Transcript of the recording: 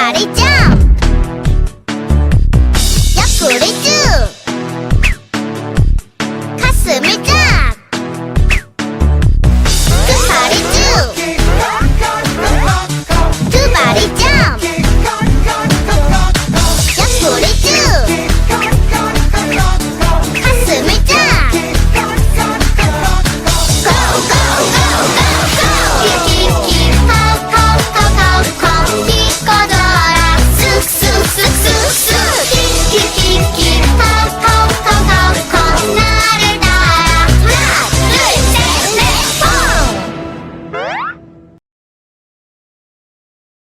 বাড়ি যা।